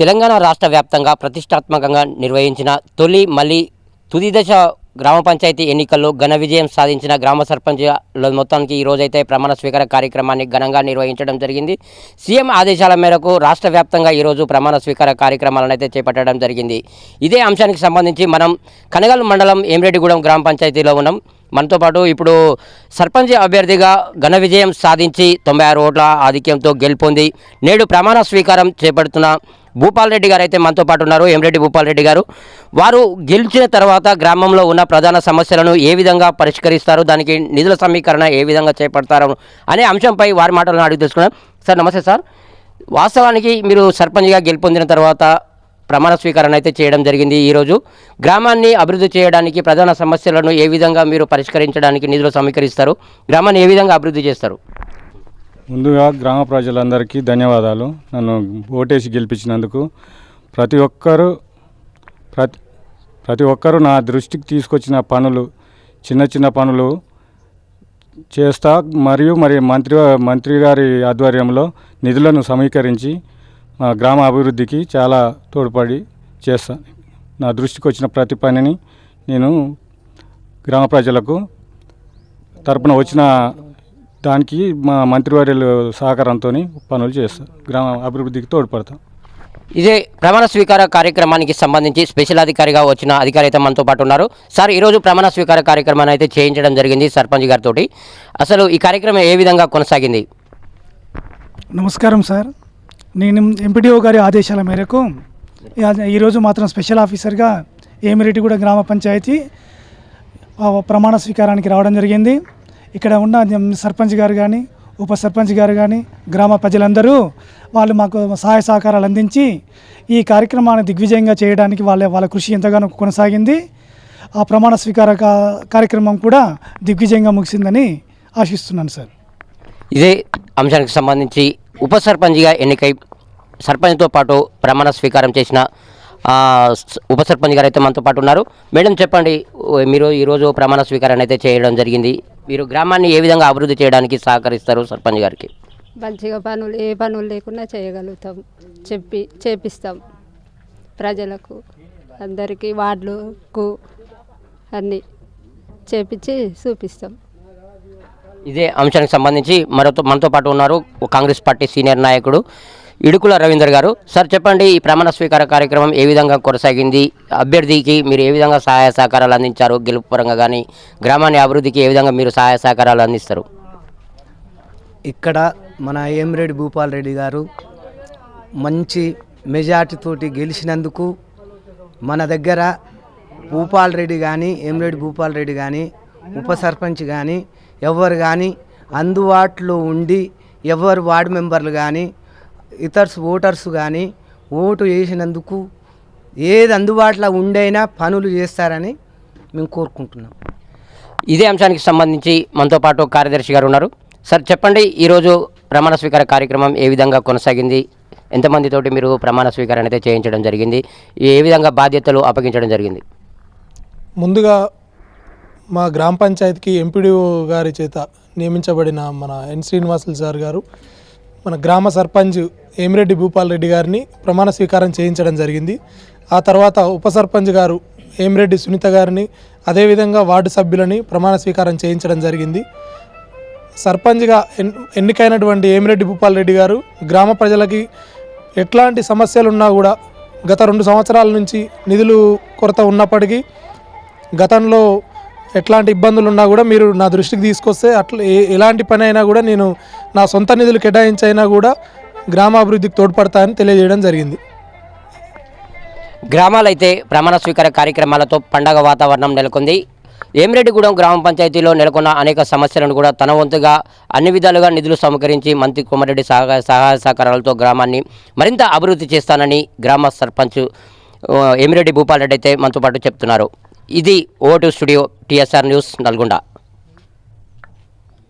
తెలంగాణ రాష్ట్ర వ్యాప్తంగా ప్రతిష్టాత్మకంగా నిర్వహించిన తొలి మళ్ళీ తుది దశ గ్రామ పంచాయతీ ఎన్నికల్లో ఘన విజయం సాధించిన గ్రామ సర్పంచ్ల మొత్తానికి ఈరోజైతే ప్రమాణ స్వీకార కార్యక్రమాన్ని ఘనంగా నిర్వహించడం జరిగింది. సీఎం ఆదేశాల మేరకు రాష్ట్ర వ్యాప్తంగా ఈరోజు ప్రమాణ స్వీకార కార్యక్రమాలను అయితే చేపట్టడం జరిగింది. ఇదే అంశానికి సంబంధించి మనం కనగల్ మండలం ఏమిరెడ్డిగూడెం గ్రామ పంచాయతీలో ఉన్నాం. మనతో పాటు ఇప్పుడు సర్పంచ్ అభ్యర్థిగా ఘన విజయం సాధించి తొంభై ఆరు ఓట్ల ఆధిక్యంతో గెలుపొంది నేడు ప్రమాణ స్వీకారం చేపడుతున్న భూపాల్ రెడ్డి గారు అయితే మనతో పాటు ఉన్నారు. ఎంరెడ్డి భూపాల్ రెడ్డి గారు వారు గెలిచిన తర్వాత గ్రామంలో ఉన్న ప్రధాన సమస్యలను ఏ విధంగా పరిష్కరిస్తారు దానికి నిధుల సమీకరణ ఏ విధంగా చేపడతారు అనే అంశంపై వారి మాటలను అడిగి తెలుసుకున్నాం. సార్ నమస్తే సార్. వాస్తవానికి మీరు సర్పంచ్గా గెలుపొందిన తర్వాత ప్రమాణ స్వీకరణ అయితే చేయడం జరిగింది. ఈరోజు గ్రామాన్ని అభివృద్ధి చేయడానికి ప్రధాన సమస్యలను ఏ విధంగా మీరు పరిష్కరించడానికి నిధులు సమీకరిస్తారు గ్రామాన్ని ఏ విధంగా అభివృద్ధి చేస్తారు? ముందుగా గ్రామ ప్రజలందరికీ ధన్యవాదాలు. నన్ను ఓటేసి గెలిపించినందుకు ప్రతి ఒక్కరూ ప్రతి ప్రతి ఒక్కరూ నా దృష్టికి తీసుకొచ్చిన పనులు చిన్న చిన్న పనులు చేస్తా మరియు మరి మంత్రి మంత్రి గారి ఆధ్వర్యంలో నిధులను సమీకరించి మా గ్రామ అభివృద్ధికి చాలా తోడ్పడి చేస్తా నా దృష్టికి వచ్చిన ప్రతి పనిని నేను గ్రామ ప్రజలకు తరపున వచ్చిన దానికి మా మంత్రివర్యుల సహకారంతో పనులు చేస్తాం. గ్రామ అభివృద్ధికి తోడ్పడతాం. ఇదే ప్రమాణ స్వీకార కార్యక్రమానికి సంబంధించి స్పెషల్ అధికారిగా వచ్చిన అధికారి అయితే మనతో పాటు ఉన్నారు. సార్ ఈరోజు ప్రమాణ స్వీకార కార్యక్రమాన్ని అయితే చేయించడం జరిగింది సర్పంచ్ గారితో అసలు ఈ కార్యక్రమం ఏ విధంగా కొనసాగింది? నమస్కారం సార్. నేను ఎంపీడీఓ గారి ఆదేశాల మేరకు ఈ- ఈరోజు మాత్రం స్పెషల్ ఆఫీసర్గా ఏమిరెడ్డిగూడ గ్రామ పంచాయతీ ప్రమాణ స్వీకారానికి రావడం జరిగింది. ఇక్కడ ఉన్న సర్పంచ్ గారు కానీ ఉప సర్పంచ్ గారు కానీ గ్రామ ప్రజలందరూ వాళ్ళు మాకు సహాయ సహకారాలు అందించి ఈ కార్యక్రమాన్ని దిగ్విజయంగా చేయడానికి వాళ్ళ వాళ్ళ కృషి ఎంతగానో కొనసాగింది. ఆ ప్రమాణ స్వీకార కా- కార్యక్రమం కూడా దిగ్విజయంగా ముగిసిందని ఆశిస్తున్నాను సార్. ఇదే అంశానికి సంబంధించి ఉప సర్పంచ్గా ఎన్నికై సర్పంచ్తో పాటు ప్రమాణ స్వీకారం చేసిన ఉప సర్పంచ్ గారు అయితే మనతో పాటు ఉన్నారు. మేడం చెప్పండి మీరు ఈరోజు ప్రమాణ స్వీకారాన్ని అయితే చేయడం జరిగింది. మీరు గ్రామాన్ని ఏ విధంగా అభివృద్ధి చేయడానికి సహకరిస్తారు సర్పంచ్ గారికి? మంచిగా పనులు ఏ పనులు లేకుండా చేయగలుగుతాం. చెప్పి చేపిస్తాం ప్రజలకు అందరికీ వార్డులకు అన్నీ చేపించి చూపిస్తాం. ఇదే అంశానికి సంబంధించి మరోతో మనతో పాటు ఉన్నారు కాంగ్రెస్ పార్టీ సీనియర్ నాయకుడు ఇడుకుల రవీందర్ గారు. సార్ చెప్పండి ఈ ప్రమాణ స్వీకార కార్యక్రమం ఏ విధంగా కొనసాగింది? అభ్యర్థికి మీరు ఏ విధంగా సహాయ సహకారాలు అందించారు? గెలుపు పరంగా కానీ గ్రామాన్ని అభివృద్ధికి ఏ విధంగా మీరు సహాయ సహకారాలు అందిస్తారు? ఇక్కడ మన ఏమిరెడ్డి భూపాల్ రెడ్డి గారు మంచి మెజార్టీతోటి గెలిచినందుకు మన దగ్గర భూపాల్ రెడ్డి కానీ ఏమిరెడ్డి భూపాల్ రెడ్డి కానీ ఉప సర్పంచ్ కానీ ఎవరు కానీ అందుబాటులో ఉండి ఎవరు వార్డు మెంబర్లు కానీ ఇతర్స్ ఓటర్స్ కానీ ఓటు వేసినందుకు ఏది అందుబాటులో ఉండైనా పనులు చేస్తారని మేము కోరుకుంటున్నాం. ఇదే అంశానికి సంబంధించి మనతో పాటు కార్యదర్శి గారు ఉన్నారు. సార్ చెప్పండి ఈరోజు ప్రమాణ స్వీకార కార్యక్రమం ఏ విధంగా కొనసాగింది? ఎంతమందితోటి మీరు ప్రమాణ స్వీకారం అయితే చేయించడం జరిగింది? ఏ విధంగా బాధ్యతలు అప్పగించడం జరిగింది? ముందుగా మా గ్రామ పంచాయతీకి ఎంపీడీఓ గారి చేత నియమించబడిన మన ఎన్ శ్రీనివాసులు సార్ గారు మన గ్రామ సర్పంచ్ ఏమిరెడ్డి భూపాల్ రెడ్డి గారిని ప్రమాణ స్వీకారం చేయించడం జరిగింది. ఆ తర్వాత ఉప సర్పంచ్ గారు ఏమిరెడ్డి సునీత గారిని అదేవిధంగా వార్డు సభ్యులని ప్రమాణ స్వీకారం చేయించడం జరిగింది. సర్పంచ్గా ఎన్ ఎన్నికైనటువంటి ఏమిరెడ్డి భూపాల్ రెడ్డి గారు గ్రామ ప్రజలకి ఎట్లాంటి సమస్యలు ఉన్నా కూడా గత రెండు సంవత్సరాల నుంచి నిధులు కొరత ఉన్నప్పటికీ గతంలో ఎట్లాంటి ఇబ్బందులు ఉన్నా కూడా మీరు నా దృష్టికి తీసుకొస్తే అట్లా ఎలాంటి పని అయినా కూడా నేను నా సొంత నిధులు కేటాయించైనా కూడా గ్రామాభివృద్ధికి తోడ్పడతా అని తెలియజేయడం జరిగింది. గ్రామాలైతే ప్రమాణ స్వీకార కార్యక్రమాలతో పండగ వాతావరణం నెలకొంది. ఏమిరెడ్డిగూడెం గ్రామ పంచాయతీలో నెలకొన్న అనేక సమస్యలను కూడా తన వంతుగా అన్ని విధాలుగా నిధులు సమకరించి మంత్రి కోమరెడ్డి సహాయ సహాయ సహకారాలతో గ్రామాన్ని మరింత అభివృద్ధి చేస్తానని గ్రామ సర్పంచ్ ఏమిరెడ్డి భూపాల్ రెడ్డి అయితే మనతో పాటు చెప్తున్నారు. ఇది vote studio TSR news Nalgonda.